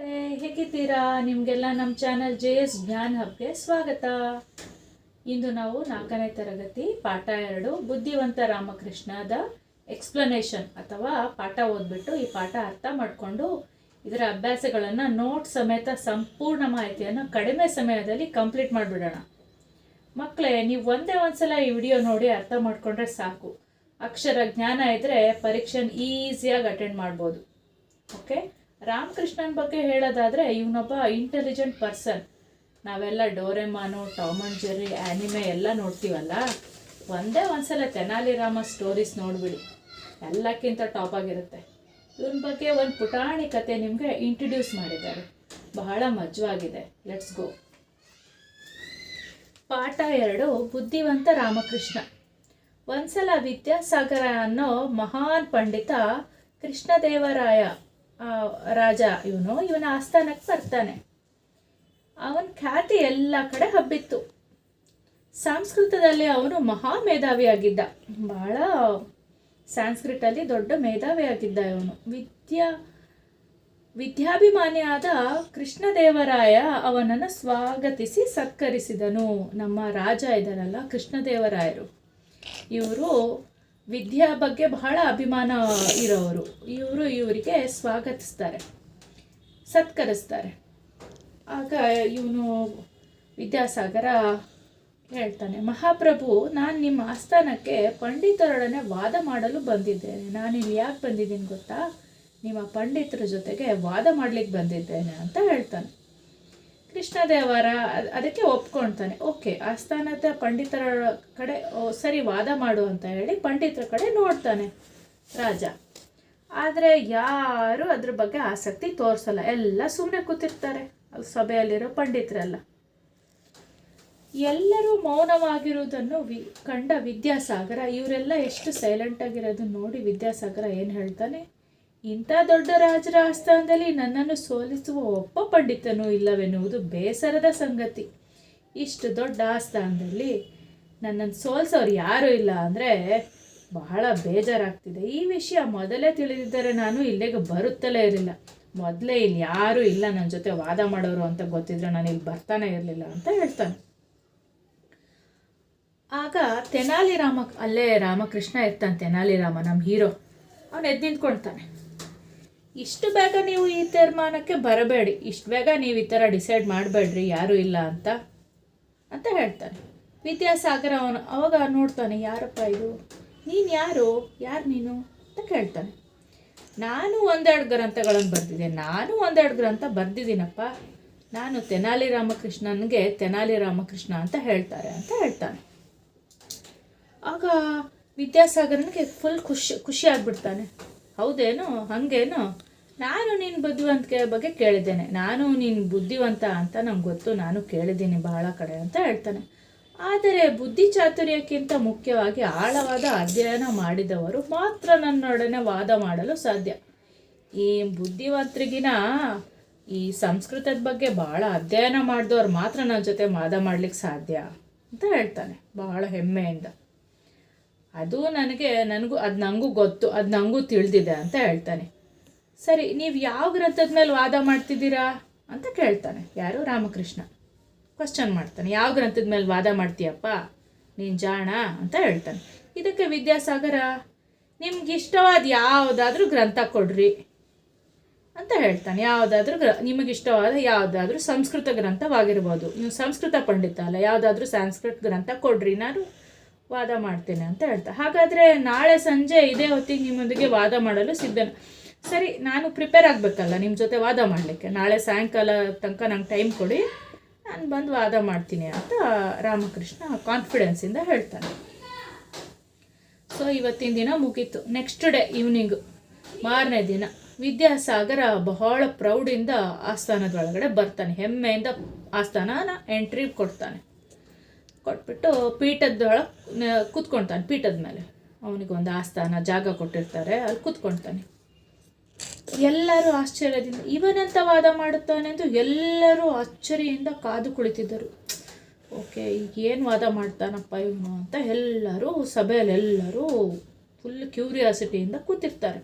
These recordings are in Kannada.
ಹೇಗಿದ್ದೀರಾ? ನಿಮಗೆಲ್ಲ ನಮ್ಮ ಚಾನಲ್ ಜೆ ಎಸ್ ಜ್ಞಾನ್ ಹಬ್ಗೆ ಸ್ವಾಗತ. ಇಂದು ನಾವು ನಾಲ್ಕನೇ ತರಗತಿ, ಪಾಠ ಎರಡು, ಬುದ್ಧಿವಂತ ರಾಮಕೃಷ್ಣದ ಎಕ್ಸ್ಪ್ಲನೇಷನ್ ಅಥವಾ ಪಾಠ ಓದ್ಬಿಟ್ಟು ಈ ಪಾಠ ಅರ್ಥ ಮಾಡಿಕೊಂಡು ಇದರ ಅಭ್ಯಾಸಗಳನ್ನು ನೋಟ್ ಸಮೇತ ಸಂಪೂರ್ಣ ಮಾಹಿತಿಯನ್ನು ಕಡಿಮೆ ಸಮಯದಲ್ಲಿ ಕಂಪ್ಲೀಟ್ ಮಾಡಿಬಿಡೋಣ. ಮಕ್ಕಳೇ ನೀವು ಒಂದೇ ಒಂದ್ಸಲ ಈ ವಿಡಿಯೋ ನೋಡಿ ಅರ್ಥ ಮಾಡಿಕೊಂಡ್ರೆ ಸಾಕು. ಅಕ್ಷರ ಜ್ಞಾನ ಇದ್ದರೆ ಪರೀಕ್ಷೆನ ಈಸಿಯಾಗಿ ಅಟೆಂಡ್ ಮಾಡ್ಬೋದು. ಓಕೆ ರಾಮಕೃಷ್ಣನ್ ಬಗ್ಗೆ ಹೇಳೋದಾದರೆ ಇವನೊಬ್ಬ ಇಂಟೆಲಿಜೆಂಟ್ ಪರ್ಸನ್ ನಾವೆಲ್ಲ Doraemon, Tom and Jerry anime ಎಲ್ಲ ನೋಡ್ತೀವಲ್ಲ? ಒಂದೇ ಒಂದ್ಸಲ ತೆನಾಲಿರಾಮ ಸ್ಟೋರೀಸ್ ನೋಡಿಬಿಡಿ. ಎಲ್ಲಕ್ಕಿಂತ ಟಾಪ್ ಆಗಿರುತ್ತೆ. ಇವನ ಬಗ್ಗೆ ಒಂದು ಪುಟಾಣಿ ಕತೆ ನಿಮಗೆ ಇಂಟ್ರಡ್ಯೂಸ್ ಮಾಡಿದ್ದಾರೆ. ಬಹಳ ಮಜವಾಗಿದೆ. ಲೆಟ್ಸ್ ಗೋ ಪಾಠ ಎರಡು, ಬುದ್ಧಿವಂತ ರಾಮಕೃಷ್ಣ. ಒಂದ್ಸಲ ವಿದ್ಯಾಸಾಗರ ಅನ್ನೋ ಮಹಾನ್ ಪಂಡಿತ ಕೃಷ್ಣದೇವರಾಯ ರಾಜ, ಇವನು, ಇವನ ಆಸ್ಥಾನಕ್ಕೆ ಬರ್ತಾನೆ. ಅವನ ಖ್ಯಾತಿ ಎಲ್ಲ ಕಡೆ ಹಬ್ಬಿತ್ತು. ಸಂಸ್ಕೃತದಲ್ಲಿ ಅವನು ಮಹಾ ಮೇಧಾವಿಯಾಗಿದ್ದ. ಬಹಳ ಸಂಸ್ಕೃತಲ್ಲಿ ದೊಡ್ಡ ಮೇಧಾವಿ ಆಗಿದ್ದ ಇವನು. ವಿದ್ಯಾ, ವಿದ್ಯಾಭಿಮಾನಿಯಾದ ಕೃಷ್ಣದೇವರಾಯ ಅವನನ್ನು ಸ್ವಾಗತಿಸಿ ಸತ್ಕರಿಸಿದನು. ನಮ್ಮ ರಾಜ ಇದ್ದಾರಲ್ಲ ಕೃಷ್ಣದೇವರಾಯರು. ಇವರು ವಿದ್ಯಾ ಬಗ್ಗೆ ಬಹಳ ಅಭಿಮಾನ ಇರೋರು. ಇವರು ಇವರಿಗೆ ಸ್ವಾಗತಿಸ್ತಾರೆ. ಸತ್ಕರಿಸ್ತಾರೆ. ಆಗ ಇವನು ವಿದ್ಯಾಸಾಗರ ಹೇಳ್ತಾನೆ, ಮಹಾಪ್ರಭು, ನಾನು ನಿಮ್ಮ ಆಸ್ಥಾನಕ್ಕೆ ಪಂಡಿತರೊಡನೆ ವಾದ ಮಾಡಲು ಬಂದಿದ್ದೇನೆ. ನಾನು ಇಲ್ಲಿ ಯಾಕೆ ಬಂದಿದ್ದೀನಿ ಗೊತ್ತಾ? ನಿಮ್ಮ ಪಂಡಿತರ ಜೊತೆಗೆ ವಾದ ಮಾಡಲಿಕ್ಕೆ ಬಂದಿದ್ದೇನೆ ಅಂತ ಹೇಳ್ತಾನೆ. ಕೃಷ್ಣದೇವರ, ಅದ್- ಅದಕ್ಕೆ ಒಪ್ಕೊಳ್ತಾನೆ. ಓಕೆ, ಆಸ್ಥಾನದ ಪಂಡಿತರ ಕಡೆ ಸರಿ ವಾದ ಮಾಡು ಅಂತ ಹೇಳಿ ಪಂಡಿತರ ಕಡೆ ನೋಡ್ತಾನೆ ರಾಜ. ಆದರೆ ಯಾರು ಅದ್ರ ಬಗ್ಗೆ ಆಸಕ್ತಿ ತೋರಿಸಲ್ಲ. ಎಲ್ಲ ಸುಮ್ಮನೆ ಕೂತಿರ್ತಾರೆ. ಸಭೆಯಲ್ಲಿರೋ ಪಂಡಿತರೆಲ್ಲ. ಎಲ್ಲರೂ ಮೌನವಾಗಿರುವುದನ್ನು ವಿ, ಕಂಡ ವಿದ್ಯಾಸಾಗರ, ಇವರೆಲ್ಲ ಎಷ್ಟು ಸೈಲೆಂಟ್ ಆಗಿರೋದನ್ನ ನೋಡಿ ವಿದ್ಯಾಸಾಗರ ಏನು ಹೇಳ್ತಾನೆ? ಇಂಥ ದೊಡ್ಡ ರಾಜರ ಆಸ್ಥಾನದಲ್ಲಿ ನನ್ನನ್ನು ಸೋಲಿಸುವ ಒಬ್ಬ ಪಂಡಿತನೂ ಇಲ್ಲವೆನ್ನುವುದು ಬೇಸರದ ಸಂಗತಿ. ಇಷ್ಟು ದೊಡ್ಡ ಆಸ್ಥಾನದಲ್ಲಿ ನನ್ನನ್ನು ಸೋಲ್ಸೋರು ಯಾರೂ ಇಲ್ಲ ಅಂದರೆ ಬಹಳ ಬೇಜಾರಾಗ್ತಿದೆ. ಈ ವಿಷಯ ಮೊದಲೇ ತಿಳಿದಿದ್ದರೆ ನಾನು ಇಲ್ಲಿಗೆ ಬರುತ್ತಲೇ ಇರಲಿಲ್ಲ. ಮೊದಲೇ ಇಲ್ಲಿ ಯಾರೂ ಇಲ್ಲ ನನ್ನ ಜೊತೆ ವಾದ ಮಾಡೋರು ಅಂತ ಗೊತ್ತಿದ್ರೆ ನಾನು ಇಲ್ಲಿ ಬರ್ತಾನೆ ಇರಲಿಲ್ಲ ಅಂತ ಹೇಳ್ತಾನೆ. ಆಗ ತೆನಾಲಿ ರಾಮ ಅಲ್ಲೇ ರಾಮಕೃಷ್ಣ ಇರ್ತಾನೆ ತೆನಾಲಿ ರಾಮ ನಮ್ಮ ಹೀರೋ. ಅವನು ಎದ್ದು ನಿಂತ್ಕೊಳ್ತಾನೆ. ಇಷ್ಟು ಬೇಗ ನೀವು ಈ ತೀರ್ಮಾನಕ್ಕೆ ಬರಬೇಡಿ. ಇಷ್ಟು ಬೇಗ ನೀವು ಈ ಥರ ಡಿಸೈಡ್ ಮಾಡಬೇಡ್ರಿ. ಯಾರೂ ಇಲ್ಲ ಅಂತ. ಅಂತ ಹೇಳ್ತಾನೆ. ವಿದ್ಯಾಸಾಗರ ಅವನು ಅವಾಗ ನೋಡ್ತಾನೆ, ಯಾರಪ್ಪ ಇದು? ನೀನು ಯಾರು? ಯಾರು ನೀನು? ಅಂತ ಕೇಳ್ತಾನೆ. ನಾನು ಒಂದೆರಡು ಗ್ರಂಥಗಳನ್ನು ಬರೆದಿದ್ದೆ. ನಾನು ಒಂದೆರಡು ಗ್ರಂಥ ಬರೆದಿದ್ದೀನಪ್ಪ. ನಾನು ತೆನಾಲಿ ರಾಮಕೃಷ್ಣನಿಗೆ ತೆನಾಲಿ ರಾಮಕೃಷ್ಣ ಅಂತ ಹೇಳ್ತಾರೆ ಅಂತ ಹೇಳ್ತಾನೆ. ಆಗ ವಿದ್ಯಾಸಾಗರನಿಗೆ ಫುಲ್ ಖುಷಿ ಖುಷಿ ಆಗ್ಬಿಡ್ತಾನೆ. ಹೌದೇನು? ಹಾಗೇನು? ನಾನು ನಿನ್ನ ಬುದ್ಧಿವಂತಿಕೆ ಬಗ್ಗೆ ಕೇಳಿದ್ದೇನೆ. ನಾನು ನೀನು ಬುದ್ಧಿವಂತ ಅಂತ ನಂಗೆ ಗೊತ್ತು. ನಾನು ಕೇಳಿದ್ದೀನಿ ಬಹಳ ಕಡೆ ಅಂತ ಹೇಳ್ತಾನೆ. ಆದರೆ ಬುದ್ಧಿ ಚಾತುರ್ಯಕ್ಕಿಂತ ಮುಖ್ಯವಾಗಿ ಆಳವಾದ ಅಧ್ಯಯನ ಮಾಡಿದವರು ಮಾತ್ರ ನನ್ನೊಡನೆ ವಾದ ಮಾಡಲು ಸಾಧ್ಯ. ಈ ಬುದ್ಧಿವಂತರಿಗಿನ ಈ ಸಂಸ್ಕೃತದ ಬಗ್ಗೆ ಭಾಳ ಅಧ್ಯಯನ ಮಾಡಿದವ್ರು ಮಾತ್ರ ನನ್ನ ಜೊತೆ ವಾದ ಮಾಡ್ಲಿಕ್ಕೆ ಸಾಧ್ಯ ಅಂತ ಹೇಳ್ತಾನೆ ಬಹಳ ಹೆಮ್ಮೆಯಿಂದ. ಅದು ನನಗೆ, ನನಗೂ, ಅದು ನನಗೂ ಗೊತ್ತು, ಅದು ನನಗೂ ತಿಳಿದಿದೆ ಅಂತ ಹೇಳ್ತಾನೆ. ಸರಿ, ನೀವು ಯಾವ ಗ್ರಂಥದ ಮೇಲೆ ವಾದ ಮಾಡ್ತಿದ್ದೀರಾ ಅಂತ ಕೇಳ್ತಾನೆ. ಯಾರು? ರಾಮಕೃಷ್ಣ. ಕ್ವಶನ್ ಮಾಡ್ತಾನೆ. ಯಾವ ಗ್ರಂಥದ ಮೇಲೆ ವಾದ ಮಾಡ್ತೀಯಪ್ಪ? ನೀನು ಜಾಣ ಅಂತ ಹೇಳ್ತಾನೆ. ಇದಕ್ಕೆ ವಿದ್ಯಾಸಾಗರ, ನಿಮ್ಗೆ ಇಷ್ಟವಾದ ಯಾವುದಾದ್ರೂ ಗ್ರಂಥ ಕೊಡ್ರಿ ಅಂತ ಹೇಳ್ತಾನೆ. ಯಾವುದಾದ್ರೂ ಗ್ರ, ನಿಮಗೆ ಇಷ್ಟವಾದ ಯಾವುದಾದ್ರೂ ಸಂಸ್ಕೃತ ಗ್ರಂಥವಾಗಿರ್ಬೋದು. ನೀವು ಸಂಸ್ಕೃತ ಪಂಡಿತ ಅಲ್ಲ, ಯಾವುದಾದ್ರೂ ಸಂಸ್ಕೃತ ಗ್ರಂಥ ಕೊಡ್ರಿ. ನಾನು ವಾದ ಮಾಡ್ತೇನೆ ಅಂತ ಹೇಳ್ತಾ. ಹಾಗಾದರೆ ನಾಳೆ ಸಂಜೆ ಇದೇ ಹೊತ್ತಿಗೆ ನಿಮ್ಮೊಂದಿಗೆ ವಾದ ಮಾಡಲು ಸಿದ್ಧನ. ಸರಿ, ನಾನು ಪ್ರಿಪೇರ್ ಆಗಬೇಕಲ್ಲ ನಿಮ್ಮ ಜೊತೆ ವಾದ ಮಾಡಲಿಕ್ಕೆ. ನಾಳೆ ಸಾಯಂಕಾಲ ತನಕ ನಂಗೆ ಟೈಮ್ ಕೊಡಿ. ನಾನು ಬಂದು ವಾದ ಮಾಡ್ತೀನಿ ಅಂತ ರಾಮಕೃಷ್ಣ ಕಾನ್ಫಿಡೆನ್ಸಿಂದ ಹೇಳ್ತಾನೆ. ಸೊ ಇವತ್ತಿನ ದಿನ ಮುಗೀತು. ನೆಕ್ಸ್ಟ್ ಡೇ ಈವ್ನಿಂಗ್ ಮಾರನೇ ದಿನ, ವಿದ್ಯಾಸಾಗರ ಬಹಳ ಪ್ರೌಡಿಂದ ಆಸ್ಥಾನದೊಳಗಡೆ ಬರ್ತಾನೆ. ಹೆಮ್ಮೆಯಿಂದ ಆಸ್ಥಾನನ ಎಂಟ್ರಿ ಕೊಡ್ತಾನೆ. ಕೊಟ್ಬಿಟ್ಟು ಪೀಠದೊಳಗೆ ಕೂತ್ಕೊಳ್ತಾನೆ, ಪೀಠದ ಮೇಲೆ. ಅವನಿಗೊಂದು ಆಸ್ಥಾನ, ಜಾಗ ಕೊಟ್ಟಿರ್ತಾರೆ, ಅಲ್ಲಿ ಕೂತ್ಕೊಳ್ತಾನೆ. ಎಲ್ಲರೂ ಆಶ್ಚರ್ಯದಿಂದ ಇವನಂತ ವಾದ ಮಾಡುತ್ತಾನೆ ಎಂದು ಎಲ್ಲರೂ ಅಚ್ಚರಿಯಿಂದ ಕಾದು ಕುಳಿತಿದ್ದರು. ಓಕೆ, ಈಗ ಏನು ವಾದ ಮಾಡ್ತಾನಪ್ಪ ಇವನು ಅಂತ ಎಲ್ಲರೂ ಸಭೆಯಲ್ಲಿ ಎಲ್ಲರೂ ಫುಲ್ ಕ್ಯೂರಿಯಾಸಿಟಿಯಿಂದ ಕೂತಿರ್ತಾರೆ.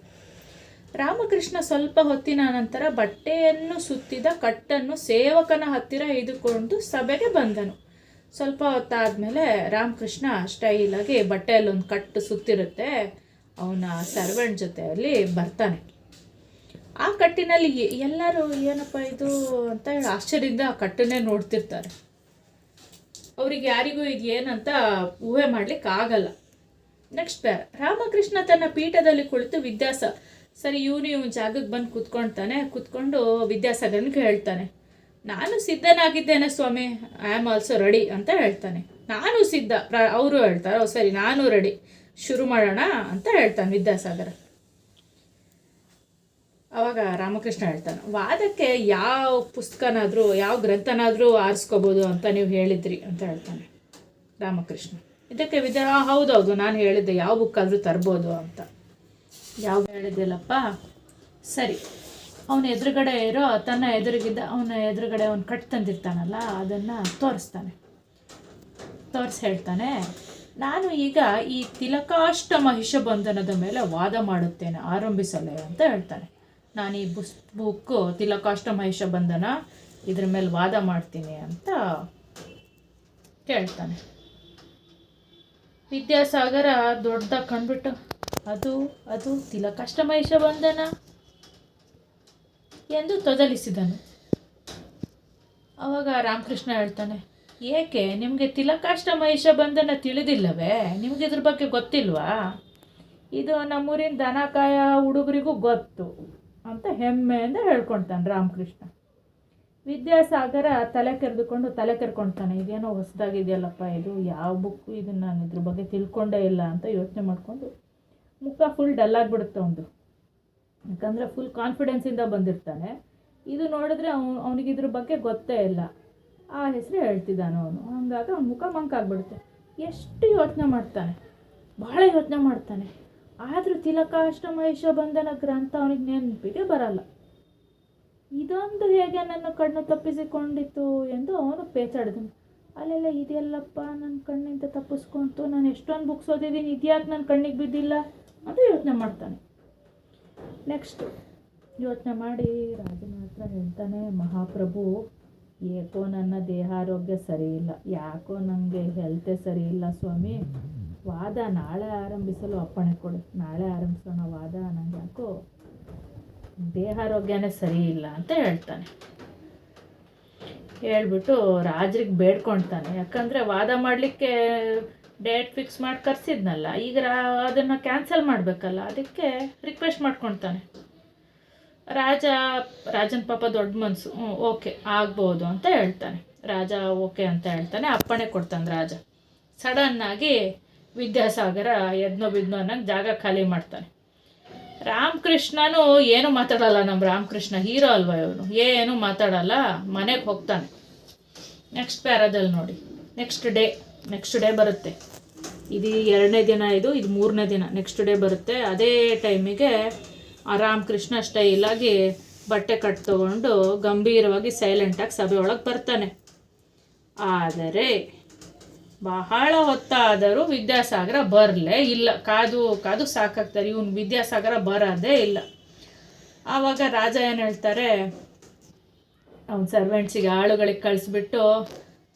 ರಾಮಕೃಷ್ಣ ಸ್ವಲ್ಪ ಹೊತ್ತಿನ ನಂತರ ಬಟ್ಟೆಯನ್ನು ಸುತ್ತಿದ, ಕಟ್ಟನ್ನು ಸೇವಕನ ಹತ್ತಿರ ಇದುಕೊಂಡು ಸಭೆಗೆ ಬಂದನು. ಸ್ವಲ್ಪ ಹೊತ್ತಾದಮೇಲೆ ರಾಮಕೃಷ್ಣ ಸ್ಟೈಲಾಗಿ ಬಟ್ಟೆಯಲ್ಲೊಂದು ಕಟ್ಟು ಸುತ್ತಿರುತ್ತೆ. ಅವನ ಸರ್ವೆಂಟ್ ಜೊತೆಯಲ್ಲಿ ಬರ್ತಾನೆ. ಆ ಕಟ್ಟಿನಲ್ಲಿ ಎಲ್ಲರೂ ಏನಪ್ಪ ಇದು ಅಂತ ಹೇಳಿ ಆಶ್ಚರ್ಯದಿಂದ ಆ ಕಟ್ಟನ್ನೇ ನೋಡ್ತಿರ್ತಾರೆ. ಅವ್ರಿಗೆ ಯಾರಿಗೂ ಇದು ಏನಂತ ಊಹೆ ಮಾಡ್ಲಿಕ್ಕೆ ಆಗಲ್ಲ. ನೆಕ್ಸ್ಟ್ ಬೇರೆ ರಾಮಕೃಷ್ಣ ತನ್ನ ಪೀಠದಲ್ಲಿ ಕುಳಿತು ವಿದ್ಯಾಸ ಸರಿ, ಇವನು ಇವನು ಜಾಗಕ್ಕೆ ಬಂದು ಕೂತ್ಕೊಳ್ತಾನೆ. ಕೂತ್ಕೊಂಡು ವಿದ್ಯಾಸಾಗರನ್ಗೆ ಹೇಳ್ತಾನೆ. ನಾನು ಸಿದ್ಧನಾಗಿದ್ದೇನೆ ಸ್ವಾಮಿ. ಐ ಆಮ್ ಆಲ್ಸೋ ರೆಡಿ ಅಂತ ಹೇಳ್ತಾನೆ. ನಾನು ಸಿದ್ಧ. ಅವರು ಹೇಳ್ತಾರೆ "ಓ, ಸರಿ ನಾನು ರೆಡಿ ಶುರು ಮಾಡೋಣ ಅಂತ ಹೇಳ್ತಾನೆ ವಿದ್ಯಾಸಾಗರ. ಅವಾಗ ರಾಮಕೃಷ್ಣ ಹೇಳ್ತಾನೆ ವಾದಕ್ಕೆ ಯಾವ ಪುಸ್ತಕನಾದರೂ ಯಾವ ಗ್ರಂಥನಾದರೂ ಆರಿಸ್ಕೋಬೋದು ಅಂತ ನೀವು ಹೇಳಿದ್ರಿ ಅಂತ ಹೇಳ್ತಾನೆ ರಾಮಕೃಷ್ಣ. ಇದಕ್ಕೆ ವಿದ್ಯಾ "ಆ, ಹೌದೌದು ನಾನು ಹೇಳಿದ್ದೆ ಯಾವ ಬುಕ್ ಆದರೂ ತರ್ಬೋದು ಅಂತ. ಯಾವ ಹೇಳಿದ್ದಿಲ್ಲಪ್ಪ? ಸರಿ. ಅವನ ಎದುರುಗಡೆ ಇರೋ ತನ್ನ ಎದುರಿಗಿದ್ದ ಅವನ ಎದುರುಗಡೆ ಅವನು ಕಟ್ ತಂದಿರ್ತಾನಲ್ಲ, ಅದನ್ನು ತೋರಿಸ್ತಾನೆ. ತೋರಿಸಿ ಹೇಳ್ತಾನೆ, ನಾನು ಈಗ ಈ ತಿಲಕಾಷ್ಟ ಮಹಿಷ ಬಂಧನದ ಮೇಲೆ ವಾದ ಮಾಡುತ್ತೇನೆ, ಆರಂಭಿಸಲೇ ಅಂತ ಹೇಳ್ತಾನೆ. ನಾನು ಈ ಬುಸ್ ಬುಕ್ಕು ತಿಲಕಾಷ್ಟ ಮಹಿಷ ಬಂಧನ ಇದ್ರ ಮೇಲೆ ವಾದ ಮಾಡ್ತೀನಿ ಅಂತ ಹೇಳ್ತಾನೆ ವಿದ್ಯಾಸಾಗರ ದೊಡ್ಡ ಕಂಡ್ಬಿಟ್ಟು ಅದು ಅದು ತಿಲಕಾಷ್ಟ ಮಹಿಷ ಬಂಧನ? ಎಂದು ತೊದಲಿಸಿದನು. ಅವಾಗ ರಾಮಕೃಷ್ಣ ಹೇಳ್ತಾನೆ, ಏಕೆ, ನಿಮಗೆ ತಿಲಕಾಷ್ಟ ಮಹಿಷ ಬಂಧನ ತಿಳಿದಿಲ್ಲವೇ? ನಿಮಗೆ ಇದ್ರ ಬಗ್ಗೆ ಗೊತ್ತಿಲ್ವಾ? ಇದು ನಮ್ಮೂರಿನ ದನಕಾಯ ಹುಡುಗರಿಗೂ ಗೊತ್ತು, ಅಂತ ಹೆಮ್ಮೆಯಿಂದ ಹೇಳ್ಕೊಳ್ತಾನೆ ರಾಮಕೃಷ್ಣ. ವಿದ್ಯಾಸಾಗರ ತಲೆ ಕೆರೆದುಕೊಂಡು ತಲೆ ಕೆರ್ಕೊಳ್ತಾನೆ, ಇದೇನೋ ಹೊಸದಾಗಿದೆಯಲ್ಲಪ್ಪ, ಇದು ಯಾವ ಬುಕ್ಕು ಇದನ್ನು ನಾನು ಇದ್ರ ಬಗ್ಗೆ ತಿಳ್ಕೊಂಡೇ ಇಲ್ಲ, ಅಂತ ಯೋಚನೆ ಮಾಡಿಕೊಂಡು ಮುಖ ಫುಲ್ ಡಲ್ ಆಗಿಬಿಡುತ್ತೆ ಅವನು ಯಾಕಂದರೆ ಫುಲ್ ಕಾನ್ಫಿಡೆನ್ಸಿಂದ ಬಂದಿರ್ತಾನೆ. ಇದು ನೋಡಿದ್ರೆ ಅವ್ನು ಅವನಿಗೆ ಇದ್ರ ಬಗ್ಗೆ ಗೊತ್ತೇ ಇಲ್ಲ. ಆ ಹೆಸರು ಹೇಳ್ತಿದ್ದಾನೆ ಅವನು. ಹಂಗಾಗಿ ಅವ್ನ ಮುಖ ಮಂಕಾಗ್ಬಿಡುತ್ತೆ ಎಷ್ಟು ಯೋಚನೆ ಮಾಡ್ತಾನೆ. ಬಹಳ ಯೋಚನೆ ಮಾಡ್ತಾನೆ. ಆದರೂ ತಿಲಕಾಷ್ಟ ಮಹಿಷ ಬಂಧನ ಗ್ರಂಥ ಅವನಿಗೆ ನೆನಪಿಗೆ ಬರಲ್ಲ. ಇದೊಂದು ಹೇಗೆ ನನ್ನ ಕಣ್ಣು ತಪ್ಪಿಸಿಕೊಂಡಿತ್ತು ಎಂದು ಅವನು ಪೇಚಾಡಿದನು ಅಲ್ಲೆಲ್ಲ ಇದೆಯಲ್ಲಪ್ಪ ನನ್ನ ಕಣ್ಣಿಂದ ತಪ್ಪಿಸ್ಕೊಂತು. ನಾನು ಎಷ್ಟೊಂದು ಬುಕ್ಸ್ ಓದಿದ್ದೀನಿ ಇದ್ಯಾಕೆ ನನ್ನ ಕಣ್ಣಿಗೆ ಬಿದ್ದಿಲ್ಲ ಅಂತ ಯೋಚನೆ ಮಾಡ್ತಾನೆ. ನೆಕ್ಸ್ಟ್ ಯೋಚನೆ ಮಾಡಿ, ರಾಜನ ಹತ್ರ ಹೇಳ್ತಾನೆ, ಮಹಾಪ್ರಭು, ಏಕೋ ನನ್ನ ದೇಹಾರೋಗ್ಯ ಸರಿ ಇಲ್ಲ ಯಾಕೋ ನನಗೆ ಹೆಲ್ತೆ ಸರಿ ಇಲ್ಲ ಸ್ವಾಮಿ. ವಾದ ನಾಳೆ ಆರಂಭಿಸಲು ಅಪ್ಪಣೆ ಕೊಡು. ನಾಳೆ ಆರಂಭಿಸೋಣ ವಾದ. ನನಗೆ ಯಾಕೋ ದೇಹಾರೋಗ್ಯನೇ ಸರಿ ಇಲ್ಲ ಅಂತ ಹೇಳ್ತಾನೆ. ಹೇಳ್ಬಿಟ್ಟು ರಾಜರಿಗೆ ಬೇಡ್ಕೊಳ್ತಾನೆ. ಯಾಕಂದರೆ ವಾದ ಮಾಡಲಿಕ್ಕೆ ಡೇಟ್ ಫಿಕ್ಸ್ ಮಾಡಿ ಕರೆಸಿದ್ನಲ್ಲ, ಈಗ ಅದನ್ನು ಕ್ಯಾನ್ಸಲ್ ಮಾಡಬೇಕಲ್ಲ, ಅದಕ್ಕೆ ರಿಕ್ವೆಸ್ಟ್ ಮಾಡ್ಕೊಳ್ತಾನೆ ರಾಜ, ರಾಜನ ಪಾಪ ದೊಡ್ಡ ಮನಸ್ಸು ಓಕೆ ಆಗ್ಬೋದು ಅಂತ ಹೇಳ್ತಾನೆ. ರಾಜ ಓಕೆ ಅಂತ ಹೇಳ್ತಾನೆ, ಅಪ್ಪಣೆ ಕೊಡ್ತಾನೆ ರಾಜ. ಸಡನ್ನಾಗಿ ವಿದ್ಯಾಸಾಗರ ಎದ್ನೋ ಬಿದ್ನೋ ಅನ್ನೋಂಗೆ ಜಾಗ ಖಾಲಿ ಮಾಡ್ತಾನೆ. ರಾಮಕೃಷ್ಣನು ಏನು ಮಾತಾಡಲ್ಲ ನಮ್ಮ ರಾಮಕೃಷ್ಣ ಹೀರೋ ಅಲ್ವಾ ಇವನು? ಏನು ಮಾತಾಡಲ್ಲ, ಮನೆಗೆ ಹೋಗ್ತಾನೆ. ನೆಕ್ಸ್ಟ್ ಪ್ಯಾರಾದಲ್ಲಿ ನೋಡಿ. ನೆಕ್ಸ್ಟ್ ಡೇ ನೆಕ್ಸ್ಟ್ ಡೇ ಬರುತ್ತೆ. ಇದು ಎರಡನೇ ದಿನ ಇದು ಇದು ಮೂರನೇ ದಿನ. ನೆಕ್ಸ್ಟ್ ಡೇ ಬರುತ್ತೆ. ಅದೇ ಟೈಮಿಗೆ ಆ ರಾಮಕೃಷ್ಣ ಸ್ಟೈಲಾಗಿ ಬಟ್ಟೆ ಕಟ್ ತಗೊಂಡು ಗಂಭೀರವಾಗಿ ಸೈಲೆಂಟಾಗಿ ಸಭೆ ಒಳಗೆ ಬರ್ತಾನೆ. ಆದರೆ ಬಹಳ ಹೊತ್ತಾದರೂ ವಿದ್ಯಾಸಾಗರ ಬರಲೇ ಇಲ್ಲ. ಕಾದು ಕಾದು ಸಾಕಾಗ್ತಾರೆ. ಇವನು ವಿದ್ಯಾಸಾಗರ ಬರೋದೇ ಇಲ್ಲ. ಆವಾಗ ರಾಜ ಏನು ಹೇಳ್ತಾರೆ, ಅವನ ಸರ್ವೆಂಟ್ಸಿಗೆ ಆಳುಗಳಿಗೆ ಕಳಿಸ್ಬಿಟ್ಟು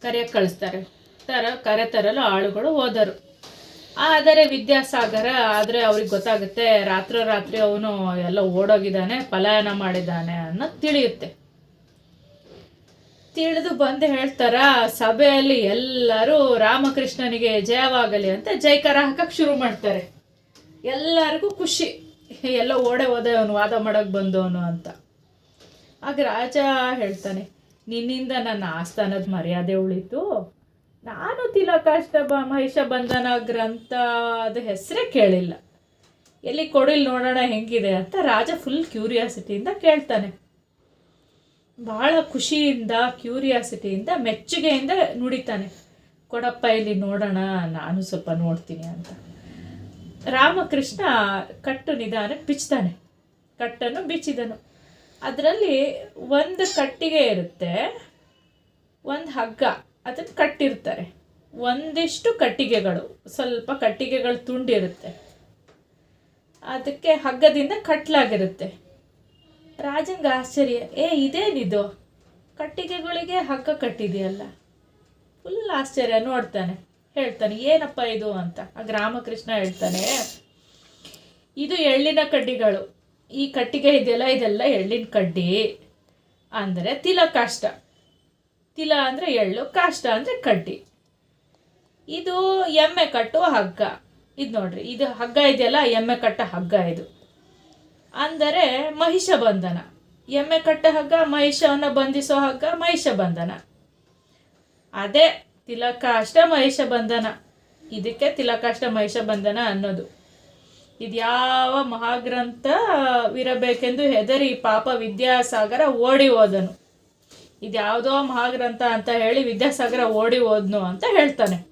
ಕರೆಯಕ್ಕೆ ಕಳಿಸ್ತಾರೆ. ತರ ಕರೆ ತರಲು ಆಳುಗಳು ಹೋದರು. ಆದರೆ ವಿದ್ಯಾಸಾಗರ, ಆದರೆ ಅವ್ರಿಗೆ ಗೊತ್ತಾಗುತ್ತೆ, ರಾತ್ರಿ ರಾತ್ರೋರಾತ್ರಿ ಅವನು ಎಲ್ಲ ಓಡೋಗಿದ್ದಾನೆ, ಪಲಾಯನ ಮಾಡಿದ್ದಾನೆ ಅನ್ನೋದು ತಿಳಿಯುತ್ತೆ. ತಿಳಿದು ಬಂದು ಹೇಳ್ತಾರ, ಸಭೆಯಲ್ಲಿ ಎಲ್ಲರೂ ರಾಮಕೃಷ್ಣನಿಗೆ ಜಯವಾಗಲಿ ಅಂತ ಜೈಕಾರ ಹಾಕಕ್ಕೆ ಶುರು ಮಾಡ್ತಾರೆ. ಎಲ್ಲರಿಗೂ ಖುಷಿ ಎಲ್ಲ ಓಡೆ ಹೋದೆ, ಅವನು ವಾದ ಮಾಡೋಕೆ ಬಂದವನು ಅಂತ. ಆಗ ರಾಜ ಹೇಳ್ತಾನೆ, ನಿನ್ನಿಂದ ನನ್ನ ಆಸ್ಥಾನದ ಮರ್ಯಾದೆ ಉಳಿತು ನಾನು ತಿಲಕಾಷ್ಟ ಮಹಿಷ ಬಂಧನ ಗ್ರಂಥ ಅದು ಹೆಸರೇ ಕೇಳಿಲ್ಲ. ಎಲ್ಲಿ ಕೊಡಿಲ್ ನೋಡೋಣ ಹೆಂಗಿದೆ ಅಂತ ರಾಜ ಫುಲ್ ಕ್ಯೂರಿಯಾಸಿಟಿಯಿಂದ ಕೇಳ್ತಾನೆ. ಭಾಳ ಖುಷಿಯಿಂದ ಕ್ಯೂರಿಯಾಸಿಟಿಯಿಂದ ಮೆಚ್ಚುಗೆಯಿಂದ ನುಡಿತಾನೆ. ಕೊಡಪ್ಪ, ಇಲ್ಲಿ ನೋಡೋಣ, ನಾನು ಸ್ವಲ್ಪ ನೋಡ್ತೀನಿ ಅಂತ. ರಾಮಕೃಷ್ಣ ಕಟ್ಟು ನಿಧಾನ ಬಿಚ್ತಾನೆ. ಕಟ್ಟನ್ನು ಬಿಚ್ಚಿದನು. ಅದರಲ್ಲಿ ಒಂದು ಕಟ್ಟಿಗೆ ಇರುತ್ತೆ, ಒಂದು ಹಗ್ಗ. ಅದನ್ನು ಕಟ್ಟಿರ್ತಾರೆ. ಒಂದಿಷ್ಟು ಕಟ್ಟಿಗೆಗಳು. ಸ್ವಲ್ಪ ಕಟ್ಟಿಗೆಗಳು ತುಂಡಿರುತ್ತೆ ಅದಕ್ಕೆ ಹಗ್ಗದಿಂದ ಕಟ್ಲಾಗಿರುತ್ತೆ. ರಾಜನಿಗೆ ಆಶ್ಚರ್ಯ, ಏ, ಇದೇನಿದು? ಕಟ್ಟಿಗೆಗಳಿಗೆ ಹಗ್ಗ ಕಟ್ಟಿದೆಯಲ್ಲ. ಫುಲ್ ಆಶ್ಚರ್ಯ, ನೋಡ್ತಾನೆ. ಹೇಳ್ತಾನೆ, ಏನಪ್ಪ ಇದು? ಅಂತ. ಆಗ ರಾಮಕೃಷ್ಣ ಹೇಳ್ತಾನೆ, ಇದು ಎಳ್ಳಿನ ಕಡ್ಡಿಗಳು. ಈ ಕಟ್ಟಿಗೆ ಇದೆಯಲ್ಲ, ಇದೆಲ್ಲ ಎಳ್ಳಿನ ಕಡ್ಡಿ. ಅಂದರೆ ತಿಲ ತಿಲ ಅಂದರೆ ಎಳ್ಳು, ಕಾಷ್ಟ ಅಂದರೆ ಕಡ್ಡಿ. ಇದು ಎಮ್ಮೆ ಕಟ್ಟುವ ಹಗ್ಗ. ಇದು ನೋಡ್ರಿ, ಇದು ಹಗ್ಗ ಇದೆಯಲ್ಲ, ಎಮ್ಮೆ ಕಟ್ಟ ಹಗ್ಗ ಇದು. ಅಂದರೆ ಮಹಿಷ ಬಂಧನ. ಎಮ್ಮೆ ಕಟ್ಟ ಹಗ್ಗ, ಮಹಿಷವನ್ನು ಬಂಧಿಸೋ ಹಗ್ಗ, ಮಹಿಷ ಬಂಧನ. ಅದೇ ತಿಲಕಾಷ್ಟ ಮಹಿಷ ಬಂಧನ. ಇದಕ್ಕೆ ತಿಲಕಾಷ್ಟ ಮಹಿಷ ಬಂಧನ ಅನ್ನೋದು. ಇದು ಇದ್ಯಾವ ಮಹಾಗ್ರಂಥವಿರಬೇಕೆಂದು ಹೆದರಿ ಪಾಪ ವಿದ್ಯಾಸಾಗರ ಓಡಿ ಹೋದನು. ಇದ್ಯಾವುದೋ ಮಹಾಗ್ರಂಥ ಅಂತ ಹೇಳಿ ವಿದ್ಯಾಸಾಗರ ಓಡಿ ಹೋದ್ನು ಅಂತ ಹೇಳ್ತಾನೆ.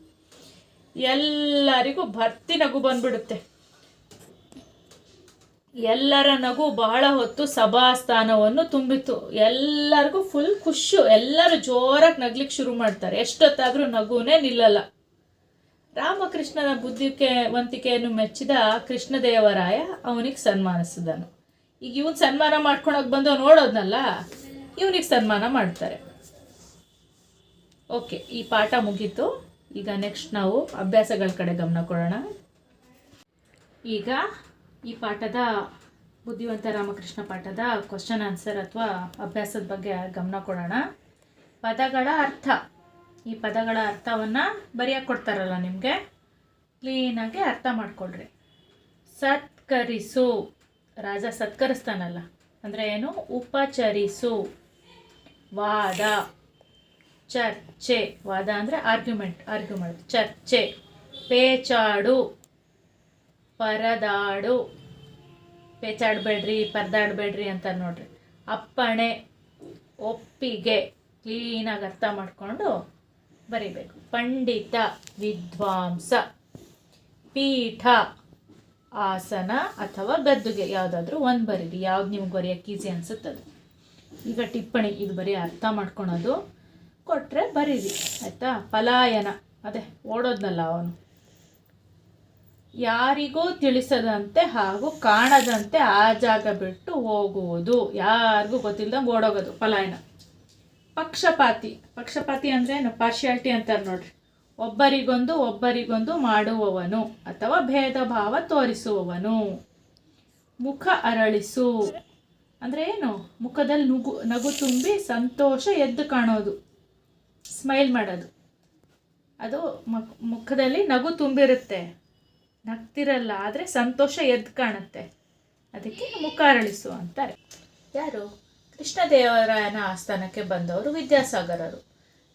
ಎಲ್ಲರಿಗೂ ಭರ್ತಿ ನಗು ಬಂದ್ಬಿಡುತ್ತೆ. ಎಲ್ಲರ ನಗು ಬಹಳ ಹೊತ್ತು ಸಭಾಸ್ಥಾನವನ್ನು ತುಂಬಿತು ಎಲ್ಲರಿಗೂ ಫುಲ್ ಖುಷು ಎಲ್ಲರೂ ಜೋರಾಗಿ ನಗ್ಲಿಕ್ಕೆ ಶುರು ಮಾಡ್ತಾರೆ. ಎಷ್ಟೊತ್ತಾದರೂ ನಗುವೇ ನಿಲ್ಲಲ್ಲ. ರಾಮಕೃಷ್ಣನ ಬುದ್ಧಿಕೆ, ವಂತಿಕೆಯನ್ನು ಮೆಚ್ಚಿದ ಕೃಷ್ಣದೇವರಾಯ ಅವನಿಗೆ ಸನ್ಮಾನಿಸಿದನು. ಈಗ ಇವನ್ ಸನ್ಮಾನ ಮಾಡ್ಕೊಳಕ್ ಬಂದು ನೋಡೋದ್ನಲ್ಲ? ಇವನಿಗೆ ಸನ್ಮಾನ ಮಾಡ್ತಾರೆ. ಓಕೆ ಈ ಪಾಠ ಮುಗೀತು. ಈಗ ನೆಕ್ಸ್ಟ್ ನಾವು ಅಭ್ಯಾಸಗಳ ಕಡೆ ಗಮನ ಕೊಡೋಣ. ಈಗ ಈ ಪಾಠದ ಬುದ್ಧಿವಂತ ರಾಮಕೃಷ್ಣ ಪಾಠದ ಕ್ವಶನ್ ಆನ್ಸರ್ ಅಥವಾ ಅಭ್ಯಾಸದ ಬಗ್ಗೆ ಗಮನ ಕೊಡೋಣ. ಪದಗಳ ಅರ್ಥ. ಈ ಪದಗಳ ಅರ್ಥವನ್ನು ಬರೆಯಕ್ಕೆ ಕೊಡ್ತಾರಲ್ಲ ನಿಮಗೆ? ಕ್ಲೀನಾಗಿ ಅರ್ಥ ಮಾಡ್ಕೊಳ್ರಿ. ಸತ್ಕರಿಸು. ರಾಜ ಸತ್ಕರಿಸ್ತಾನಲ್ಲ. ಅಂದರೆ ಏನು? ಉಪಚರಿಸು. ವಾದ. ಚರ್ಚೆ. ವಾದ ಅಂದರೆ ಆರ್ಗ್ಯುಮೆಂಟ್ ಆರ್ಗ್ಯುಮೆಂಟ್ ಚರ್ಚೆ. ಪೇಚಾಡು. ಪರದಾಡು. ಪೇಚಾಡಬೇಡ್ರಿ, ಪರದಾಡಬೇಡ್ರಿ ಅಂತ ನೋಡ್ರಿ. ಅಪ್ಪಣೆ, ಒಪ್ಪಿಗೆ, ಕ್ಲೀನಾಗಿ ಅರ್ಥ ಮಾಡಿಕೊಂಡು ಬರಿಬೇಕು. ಪಂಡಿತ, ವಿದ್ವಾಂಸ, ಪೀಠ, ಆಸನ ಅಥವಾ ಗದ್ದುಗೆ. ಯಾವುದಾದ್ರೂ ಒಂದು ಬರೀರಿ. ಯಾವ್ದು ನಿಮ್ಗೆ ಬರೆಯೋಕ್ಕೆ ಈಸಿ ಅನ್ಸುತ್ತದು. ಈಗ ಟಿಪ್ಪಣಿ, ಇದು ಬರೀ ಅರ್ಥ ಮಾಡ್ಕೊಳೋದು. ಕೊಟ್ಟರೆ ಬರೀರಿ, ಆಯಿತಾ? ಪಲಾಯನ, ಅದೇ, ಓಡೋದ್ನಲ್ಲ ಅವನು. ಯಾರಿಗೂ ತಿಳಿಸದಂತೆ ಹಾಗೂ ಕಾಣದಂತೆ ಆ ಜಾಗ ಬಿಟ್ಟು ಹೋಗುವುದು. ಯಾರಿಗೂ ಗೊತ್ತಿಲ್ಲದಂಗೆ ಓಡೋಗೋದು, ಪಲಾಯನ. ಪಕ್ಷಪಾತಿ ಪಕ್ಷಪಾತಿ ಅಂದರೆ ಏನು? ಪಾರ್ಶಿಯಾಲಿಟಿ ಅಂತಾರೆ ನೋಡ್ರಿ. ಒಬ್ಬರಿಗೊಂದು ಒಬ್ಬರಿಗೊಂದು ಮಾಡುವವನು ಅಥವಾ ಭೇದ ಭಾವ ತೋರಿಸುವವನು. ಮುಖ ಅರಳಿಸು. ಅಂದ್ರೆ ಏನು? ಮುಖದಲ್ಲಿ ನುಗು, ನಗು ತುಂಬಿ ಸಂತೋಷ ಎದ್ದು ಕಾಣೋದು ಸ್ಮೈಲ್ ಮಾಡೋದು. ಅದು ಮುಖದಲ್ಲಿ ನಗು ತುಂಬಿರುತ್ತೆ. ನಗ್ತಿರಲ್ಲ, ಆದರೆ ಸಂತೋಷ ಎದ್ದು ಕಾಣುತ್ತೆ. ಅದಕ್ಕೆ ಮುಖ ಅರಳಿಸು ಅಂತಾರೆ. ಯಾರು? ಕೃಷ್ಣದೇವರಾಯನ ಆಸ್ಥಾನಕ್ಕೆ ಬಂದವರು ವಿದ್ಯಾಸಾಗರರು.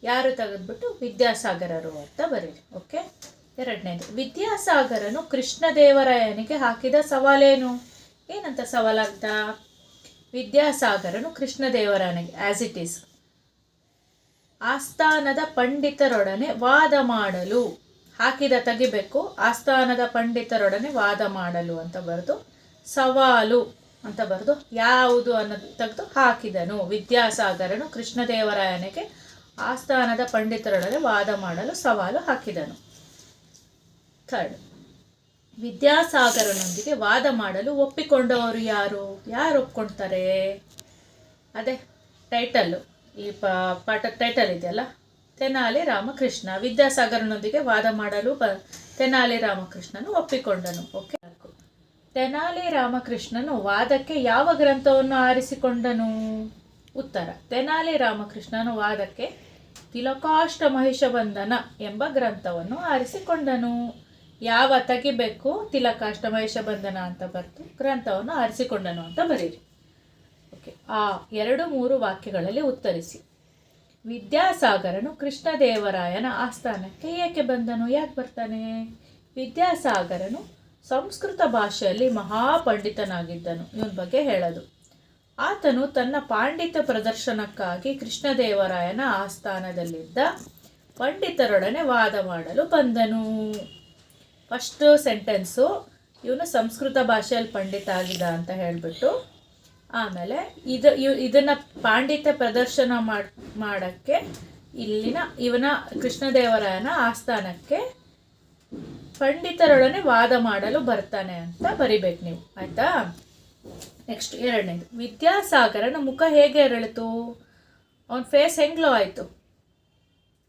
ಯಾರು ತೆಗೆದ್ಬಿಟ್ಟು? ವಿದ್ಯಾಸಾಗರರು ಅಂತ ಬರೀರಿ, ಓಕೆ? ಎರಡನೇದು, ವಿದ್ಯಾಸಾಗರನು ಕೃಷ್ಣದೇವರಾಯನಿಗೆ ಹಾಕಿದ ಸವಾಲೇನು? ಏನಂತ ಸವಾಲಾಗ್ದ ವಿದ್ಯಾಸಾಗರನು ಕೃಷ್ಣದೇವರಾಯನಿಗೆ ಆ್ಯಸ್ ಇಟ್ ಈಸ್ ಆಸ್ಥಾನದ ಪಂಡಿತರೊಡನೆ ವಾದ ಮಾಡಲು. ಹಾಕಿದ ತೆಗಿಬೇಕು, ಆಸ್ಥಾನದ ಪಂಡಿತರೊಡನೆ ವಾದ ಮಾಡಲು ಅಂತ ಬರೆದು, ಸವಾಲು ಅಂತ ಬರೆದು, ಯಾವುದು ಅನ್ನೋದು ತೆಗೆದು ಹಾಕಿದನು. ವಿದ್ಯಾಸಾಗರನು ಕೃಷ್ಣದೇವರಾಯನಿಗೆ ಆಸ್ಥಾನದ ಪಂಡಿತರೊಡನೆ ವಾದ ಮಾಡಲು ಸವಾಲು ಹಾಕಿದನು. ಥರ್ಡ್ ವಿದ್ಯಾಸಾಗರನೊಂದಿಗೆ ವಾದ ಮಾಡಲು ಒಪ್ಪಿಕೊಂಡವರು ಯಾರು? ಯಾರು ಒಪ್ಕೊಳ್ತಾರೆ? ಅದೇ ಟೈಟಲ್ಲು ಈ ಪ ಪಾಠದ ಟೈಟಲ್ ಇದೆಯಲ್ಲ? ತೆನಾಲಿ ರಾಮಕೃಷ್ಣ ವಿದ್ಯಾಸಾಗರನೊಂದಿಗೆ ವಾದ ಮಾಡಲು ಬ, ತೆನಾಲಿ ರಾಮಕೃಷ್ಣನು ಒಪ್ಪಿಕೊಂಡನು. ಓಕೆ? ತೆನಾಲಿ ರಾಮಕೃಷ್ಣನು ವಾದಕ್ಕೆ ಯಾವ ಗ್ರಂಥವನ್ನು ಆರಿಸಿಕೊಂಡನು? ಉತ್ತರ. ತೆನಾಲಿ ರಾಮಕೃಷ್ಣನು ವಾದಕ್ಕೆ ತಿಲಕಾಷ್ಟ ಮಹಿಷಬಂಧನ ಎಂಬ ಗ್ರಂಥವನ್ನು ಆರಿಸಿಕೊಂಡನು. ಯಾವ ತೆಗಿಬೇಕು ತಿಲಕಾಷ್ಟ ಬಂಧನ ಅಂತ ಬರ್ತು ಗ್ರಂಥವನ್ನು ಆರಿಸಿಕೊಂಡನು ಅಂತ ಬರೀರಿ. ಓಕೆ ಆ ಎರಡು ಮೂರು ವಾಕ್ಯಗಳಲ್ಲಿ ಉತ್ತರಿಸಿ. ವಿದ್ಯಾಸಾಗರನು ಕೃಷ್ಣದೇವರಾಯನ ಆಸ್ಥಾನಕ್ಕೆ ಏಕೆ ಬಂದನು? ಯಾಕೆ ಬರ್ತಾನೆ? ವಿದ್ಯಾಸಾಗರನು ಸಂಸ್ಕೃತ ಭಾಷೆಯಲ್ಲಿ ಮಹಾಪಂಡಿತನಾಗಿದ್ದನು. ಇವನ ಬಗ್ಗೆ ಹೇಳೋದು. ಆತನು ತನ್ನ ಪಾಂಡಿತ ಪ್ರದರ್ಶನಕ್ಕಾಗಿ ಕೃಷ್ಣದೇವರಾಯನ ಆಸ್ಥಾನದಲ್ಲಿದ್ದ ಪಂಡಿತರೊಡನೆ ವಾದ ಮಾಡಲು ಬಂದನು. ಫಸ್ಟ್ ಸೆಂಟೆನ್ಸು, ಇವನು ಸಂಸ್ಕೃತ ಭಾಷೆಯಲ್ಲಿ ಪಂಡಿತ ಆಗಿದ ಅಂತ ಹೇಳಿಬಿಟ್ಟು, ಆಮೇಲೆ ಇದು ಇವ್ ಇದನ್ನು ಪಾಂಡಿತ್ಯ ಪ್ರದರ್ಶನ ಮಾಡಿ, ಮಾಡೋಕ್ಕೆ ಇಲ್ಲಿನ ಇವನ ಕೃಷ್ಣದೇವರಾಯನ ಆಸ್ಥಾನಕ್ಕೆ ಪಂಡಿತರೊಡನೆ ವಾದ ಮಾಡಲು ಬರ್ತಾನೆ ಅಂತ ಬರಿಬೇಕು ನೀವು, ಆಯ್ತಾ? ನೆಕ್ಸ್ಟ್ ಎರಡನೇದು, ವಿದ್ಯಾಸಾಗರನ ಮುಖ ಹೇಗೆ ಅರಳಿತು? ಅವನ ಫೇಸ್ ಹೆಂಗ್ಲೋ ಆಯಿತು?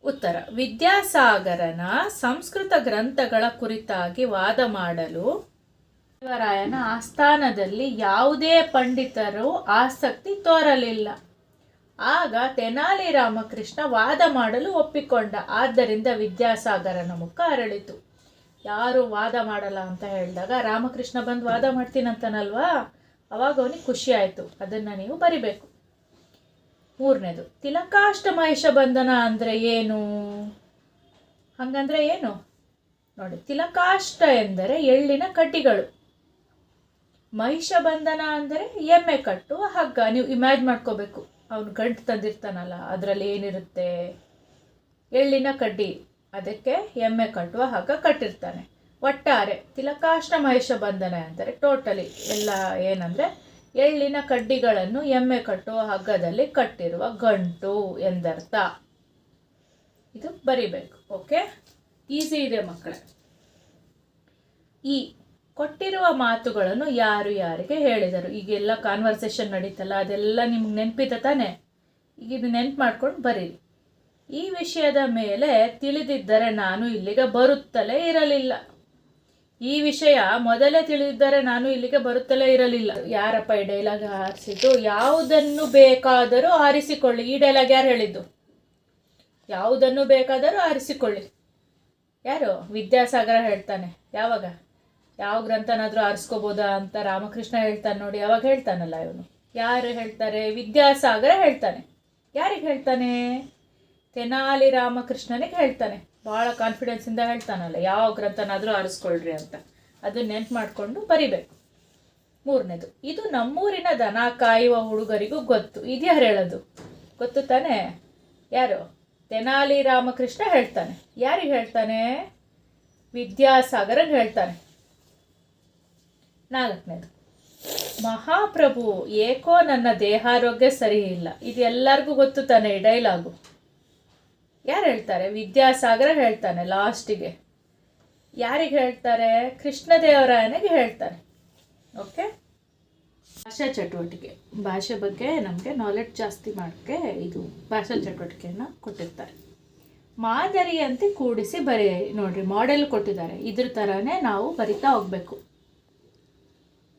ಉತ್ತರ. ವಿದ್ಯಾಸಾಗರನ ಸಂಸ್ಕೃತ ಗ್ರಂಥಗಳ ಕುರಿತಾಗಿ ವಾದ ಮಾಡಲು ದೇವರಾಯನ ಆಸ್ಥಾನದಲ್ಲಿ ಯಾವುದೇ ಪಂಡಿತರು ಆಸಕ್ತಿ ತೋರಲಿಲ್ಲ. ಆಗ ತೆನಾಲಿ ರಾಮಕೃಷ್ಣ ವಾದ ಮಾಡಲು ಒಪ್ಪಿಕೊಂಡ. ಆದ್ದರಿಂದ ವಿದ್ಯಾಸಾಗರನ ಮುಖ ಅರಳಿತು. ಯಾರು ವಾದ ಮಾಡಲ್ಲ ಅಂತ ಹೇಳಿದಾಗ, ರಾಮಕೃಷ್ಣ ಬಂದು ವಾದ ಮಾಡ್ತೀನಂತನಲ್ವಾ? ಅವಾಗ ಅವನಿಗೆ ಖುಷಿ ಆಯಿತು. ಅದನ್ನು ನೀವು ಬರಿಬೇಕು. ಮೂರನೇದು. ತಿಲಕಾಷ್ಟ ಮಹಿಷ ಬಂಧನ ಅಂದರೆ ಏನು? ಹಂಗಂದ್ರೆ ಏನು? ನೋಡಿ, ತಿಲಕಾಷ್ಟ ಎಂದರೆ ಎಳ್ಳಿನ ಕಡ್ಡಿಗಳು ಮಹಿಷ ಬಂಧನ ಅಂದರೆ ಎಮ್ಮೆ ಕಟ್ಟು, ಹಗ್ಗ. ನೀವು ಇಮ್ಯಾಜ್ ಮಾಡ್ಕೋಬೇಕು. ಅವನು ಗಂಟು ತಂದಿರ್ತಾನಲ್ಲ, ಅದರಲ್ಲಿ ಏನಿರುತ್ತೆ? ಎಳ್ಳಿನ ಕಡ್ಡಿ. ಅದಕ್ಕೆ ಎಮ್ಮೆ ಕಟ್ಟುವ ಹಗ್ಗ ಕಟ್ಟಿರ್ತಾನೆ. ಒಟ್ಟಾರೆ ತಿಲಕಾಷ್ಟ ಮಹಿಷ ಬಂಧನ ಅಂದರೆ ಟೋಟಲಿ ಎಲ್ಲ ಏನಂದರೆ ಎಳ್ಳಿನ ಕಡ್ಡಿಗಳನ್ನು ಎಮ್ಮೆ ಕಟ್ಟುವ ಹಗ್ಗದಲ್ಲಿ ಕಟ್ಟಿರುವ ಗಂಟು ಎಂದರ್ಥ. ಇದು ಬರಿಬೇಕು, ಓಕೆ? ಈಸಿ ಇದೆ ಮಕ್ಕಳೇ. ಈ ಕೊಟ್ಟಿರುವ ಮಾತುಗಳನ್ನು ಯಾರು ಯಾರಿಗೆ ಹೇಳಿದರು? ಈಗೆಲ್ಲ ಕಾನ್ವರ್ಸೇಷನ್ ನಡೀತಲ್ಲ, ಅದೆಲ್ಲ ನಿಮ್ಗೆ ನೆನಪಿದೆ ತಾನೆ? ಈಗ ಇದು ನೆನ್ಪು ಮಾಡ್ಕೊಂಡು ಬರೀರಿ. ಈ ವಿಷಯದ ಮೇಲೆ ತಿಳಿದಿದ್ದರೆ ನಾನು ಇಲ್ಲಿಗೆ ಬರುತ್ತಲೇ ಇರಲಿಲ್ಲ. ಈ ವಿಷಯ ಮೊದಲೇ ತಿಳಿದಿದ್ದರೆ ನಾನು ಇಲ್ಲಿಗೆ ಬರುತ್ತಲೇ ಇರಲಿಲ್ಲ. ಯಾರಪ್ಪ ಈ ಡೈಲಾಗ್ ಆರಿಸಿದ್ದು ಯಾವುದನ್ನು ಬೇಕಾದರೂ ಆರಿಸಿಕೊಳ್ಳಿ ಈ ಡೈಲಾಗ್ ಯಾರು ಹೇಳಿದ್ದು? ಯಾವುದನ್ನು ಬೇಕಾದರೂ ಆರಿಸಿಕೊಳ್ಳಿ ಯಾರು? ವಿದ್ಯಾಸಾಗರ ಹೇಳ್ತಾನೆ. ಯಾವಾಗ? ಯಾವ ಗ್ರಂಥನಾದರೂ ಆರಿಸ್ಕೋಬೋದಾ ಅಂತ ರಾಮಕೃಷ್ಣ ಹೇಳ್ತಾನೆ ನೋಡಿ ಯಾವಾಗ ಹೇಳ್ತಾನಲ್ಲ ಇವನು. ಯಾರು ಹೇಳ್ತಾರೆ? ವಿದ್ಯಾಸಾಗರ ಹೇಳ್ತಾನೆ. ಯಾರಿಗೆ ಹೇಳ್ತಾನೆ? ತೆನಾಲಿ ರಾಮಕೃಷ್ಣನಿಗೆ ಹೇಳ್ತಾನೆ. ಭಾಳ ಕಾನ್ಫಿಡೆನ್ಸಿಂದ ಹೇಳ್ತಾನಲ್ಲ, ಯಾವ ಗ್ರಂಥನಾದರೂ ಆರಿಸ್ಕೊಳ್ರಿ ಅಂತ. ಅದು ನೆನ್ಪು ಮಾಡಿಕೊಂಡು ಬರಿಬೇಕು. ಮೂರನೇದು, ಇದು ನಮ್ಮೂರಿನ ದನ ಕಾಯುವ ಹುಡುಗರಿಗೂ ಗೊತ್ತು. ಇದು ಯಾರು ಹೇಳೋದು? ಗೊತ್ತು ತಾನೇ? ಯಾರು? ತೆನಾಲಿ ರಾಮಕೃಷ್ಣ ಹೇಳ್ತಾನೆ. ಯಾರಿಗೆ ಹೇಳ್ತಾನೆ? ವಿದ್ಯಾಸಾಗರಗೆ ಹೇಳ್ತಾನೆ. ನಾಲ್ಕನೇದು, ಮಹಾಪ್ರಭು ಏಕೋ ನನ್ನ ದೇಹಾರೋಗ್ಯ ಸರಿ ಇಲ್ಲ. ಇದು ಎಲ್ಲರಿಗೂ ಗೊತ್ತು ತಾನೆ? ಈ ಡೈಲಾಗು ಯಾರು ಹೇಳ್ತಾರೆ? ವಿದ್ಯಾಸಾಗರ ಹೇಳ್ತಾನೆ ಲಾಸ್ಟಿಗೆ. ಯಾರಿಗೆ ಹೇಳ್ತಾರೆ? ಕೃಷ್ಣದೇವರಾಯನಿಗೆ ಹೇಳ್ತಾನೆ. ಓಕೆ? ಭಾಷಾ ಚಟುವಟಿಕೆ. ಭಾಷೆ ಬಗ್ಗೆ ನಮಗೆ ನಾಲೆಡ್ಜ್ ಜಾಸ್ತಿ ಮಾಡೋಕ್ಕೆ ಇದು ಭಾಷಾ ಚಟುವಟಿಕೆಯನ್ನು ಕೊಟ್ಟಿರ್ತಾರೆ. ಮಾದರಿಯಂತೆ ಕೂಡಿಸಿ ಬರೆಯ ನೋಡಿರಿ ಮಾಡೆಲ್ ಕೊಟ್ಟಿದ್ದಾರೆ. ಇದ್ರ ಥರನೇ ನಾವು ಬರಿತಾ ಹೋಗಬೇಕು.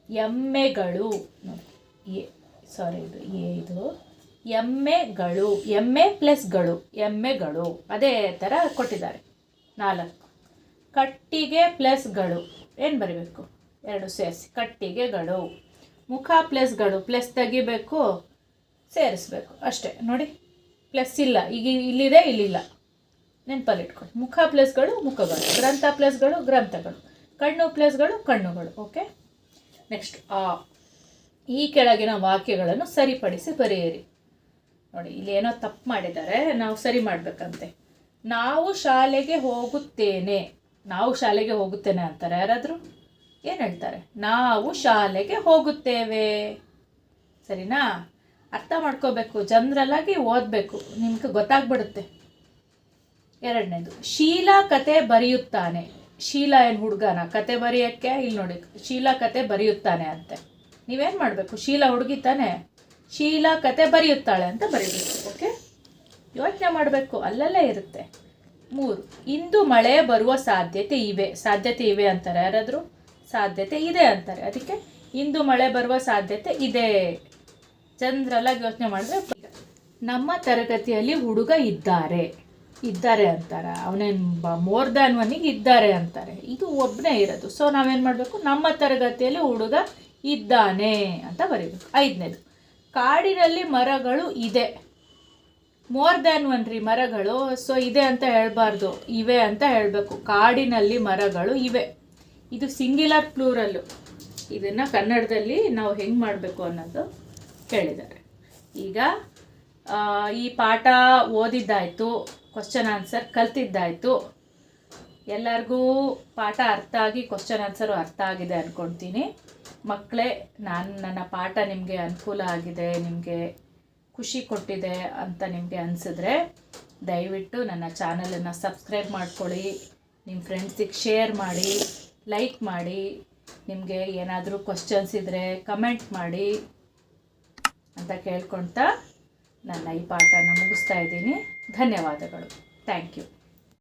ಎಮ್ಮೆಗಳು. ನೋಡಿ ಎ ಸಾರಿ ಇದು, ಎ, ಇದು. ಎಮ್ಮೆಗಳು, ಎಮ್ಮೆ ಪ್ಲಸ್ಗಳು ಎಮ್ಮೆಗಳು ಅದೇ ಥರ ಕೊಟ್ಟಿದ್ದಾರೆ. ನಾಲ್ಕು. ಕಟ್ಟಿಗೆ ಪ್ಲಸ್ಗಳು ಏನು ಬರೀಬೇಕು? ಎರಡು ಸೇರಿಸಿ. ಕಟ್ಟಿಗೆಗಳು. ಮುಖ ಪ್ಲಸ್ಗಳು ಪ್ಲಸ್ ತೆಗಿಬೇಕು, ಸೇರಿಸ್ಬೇಕು. ಅಷ್ಟೇ. ನೋಡಿ. ಪ್ಲಸ್ ಇಲ್ಲ. ಈಗ ಇಲ್ಲಿದೆ, ಇಲ್ಲಿಲ್ಲ. ನೆನಪಲ್ಲಿ ಇಟ್ಕೊಳ್ಳಿ ಮುಖ ಪ್ಲಸ್ಗಳು ಮುಖಗಳು. ಗ್ರಂಥ ಪ್ಲಸ್ಗಳು ಗ್ರಂಥಗಳು. ಕಣ್ಣು ಪ್ಲಸ್ಗಳು ಕಣ್ಣುಗಳು. ಓಕೆ ನೆಕ್ಸ್ಟ್ ಆ. ಈ ಕೆಳಗಿನ ವಾಕ್ಯಗಳನ್ನು ಸರಿಪಡಿಸಿ ಬರೆಯಿರಿ. ನೋಡಿ, ಇಲ್ಲಿ ಏನೋ ತಪ್ಪು ಮಾಡಿದ್ದಾರೆ, ನಾವು ಸರಿ ಮಾಡಬೇಕಂತೆ. ನಾವು ಶಾಲೆಗೆ ಹೋಗುತ್ತೇನೆ. ನಾವು ಶಾಲೆಗೆ ಹೋಗುತ್ತೇನೆ ಅಂತಾರೆ ಯಾರಾದರೂ? ಏನು ಹೇಳ್ತಾರೆ? ನಾವು ಶಾಲೆಗೆ ಹೋಗುತ್ತೇವೆ. ಸರಿನಾ? ಅರ್ಥ ಮಾಡ್ಕೋಬೇಕು, ಜನರಲ್ಲಾಗಿ ಓದಬೇಕು. ನಿಮ್ಗೆ ಗೊತ್ತಾಗ್ಬಿಡುತ್ತೆ. ಎರಡನೇದು, ಶೀಲಾ ಕತೆ ಬರೆಯುತ್ತಾನೆ. ಶೀಲಾ ಏನು ಹುಡುಗನ? ಕತೆ ಬರೆಯೋಕ್ಕೆ, ಇಲ್ಲಿ ನೋಡಿ, ಶೀಲಾ ಕತೆ ಬರೆಯುತ್ತಾನೆ ಅಂತೆ. ನೀವೇನು ಮಾಡಬೇಕು? ಶೀಲಾ ಹುಡುಗಿ ತಾನೆ? ಶೀಲಾ ಕತೆ ಬರೆಯುತ್ತಾಳೆ ಅಂತ ಬರೀಬೇಕು ಓಕೆ ಯೋಚನೆ ಮಾಡಬೇಕು, ಅಲ್ಲಲ್ಲೇ ಇರುತ್ತೆ. ಮೂರು, ಇಂದು ಮಳೆ ಬರುವ ಸಾಧ್ಯತೆ ಇವೆ. ಸಾಧ್ಯತೆ ಇವೆ ಅಂತಾರೆ ಯಾರಾದರೂ? ಸಾಧ್ಯತೆ ಇದೆ ಅಂತಾರೆ. ಅದಕ್ಕೆ ಇಂದು ಮಳೆ ಬರುವ ಸಾಧ್ಯತೆ ಇದೆ. ಜನರಲ್ಲಾಗಿ ಯೋಚನೆ ಮಾಡಿದ್ರೆ ನಮ್ಮ ತರಗತಿಯಲ್ಲಿ ಹುಡುಗ ಇದ್ದಾರೆ. ಇದ್ದಾರೆ ಅಂತಾರೆ. ಅವನೇನು ಮೋರ್ ದ್ಯಾನ್ ಒನ್ನಿಗೆ ಇದ್ದಾರೆ ಅಂತಾರೆ. ಇದು ಒಬ್ಬನೇ ಇರೋದು. ಸೊ ನಾವೇನು ಮಾಡಬೇಕು? ನಮ್ಮ ತರಗತಿಯಲ್ಲಿ ಹುಡುಗ ಇದ್ದಾನೆ ಅಂತ ಬರೀಬೇಕು. ಐದನೇದು. ಕಾಡಿನಲ್ಲಿ ಮರಗಳು ಇದೆ. ಮೋರ್ ದ್ಯಾನ್ ಒನ್ ರೀ, ಮರಗಳು. ಸೊ ಇದೆ ಅಂತ ಹೇಳಬಾರ್ದು. ಇವೆ ಅಂತ ಹೇಳಬೇಕು. ಕಾಡಿನಲ್ಲಿ ಮರಗಳು ಇವೆ. ಇದು ಸಿಂಗ್ಯುಲರ್ ಪ್ಲೂರಲ್ಲು ಇದನ್ನು ಕನ್ನಡದಲ್ಲಿ ನಾವು ಹೆಂಗೆ ಮಾಡಬೇಕು ಅನ್ನೋದು ಕೇಳಿದ್ದಾರೆ. ಈಗ ಈ ಪಾಠ ಓದಿದ್ದಾಯಿತು ಕ್ವಶನ್ ಆನ್ಸರ್ ಕಲ್ತಿದ್ದಾಯಿತು. ಎಲ್ಲರಿಗೂ ಪಾಠ ಅರ್ಥ ಆಗಿ ಕ್ವಶನ್ ಆನ್ಸರು ಅರ್ಥ ಆಗಿದೆ ಅಂದ್ಕೊಳ್ತೀನಿ ಮಕ್ಕಳೇ ನಾನು ನನ್ನ ಪಾಠ ನಿಮಗೆ ಅನುಕೂಲ ಆಗಿದೆ, ನಿಮಗೆ ಖುಷಿ ಕೊಟ್ಟಿದೆ ಅಂತ ನಿಮಗೆ ಅನಿಸಿದ್ರೆ ದಯವಿಟ್ಟು ನನ್ನ ಚಾನಲನ್ನು ಸಬ್ಸ್ಕ್ರೈಬ್ ಮಾಡ್ಕೊಳ್ಳಿ ನಿಮ್ಮ ಫ್ರೆಂಡ್ಸಿಗೆ ಶೇರ್ ಮಾಡಿ, ಲೈಕ್ ಮಾಡಿ, ನಿಮಗೆ ಏನಾದರೂ ಕ್ವಶನ್ಸ್ ಇದ್ದರೆ ಕಮೆಂಟ್ ಮಾಡಿ ಅಂತ ಕೇಳ್ಕೊಳ್ತಾ ನನ್ನ ಈ ಪಾಠನ ಮುಗಿಸ್ತಾ ಇದ್ದೀನಿ. ಧನ್ಯವಾದಗಳು. Thank you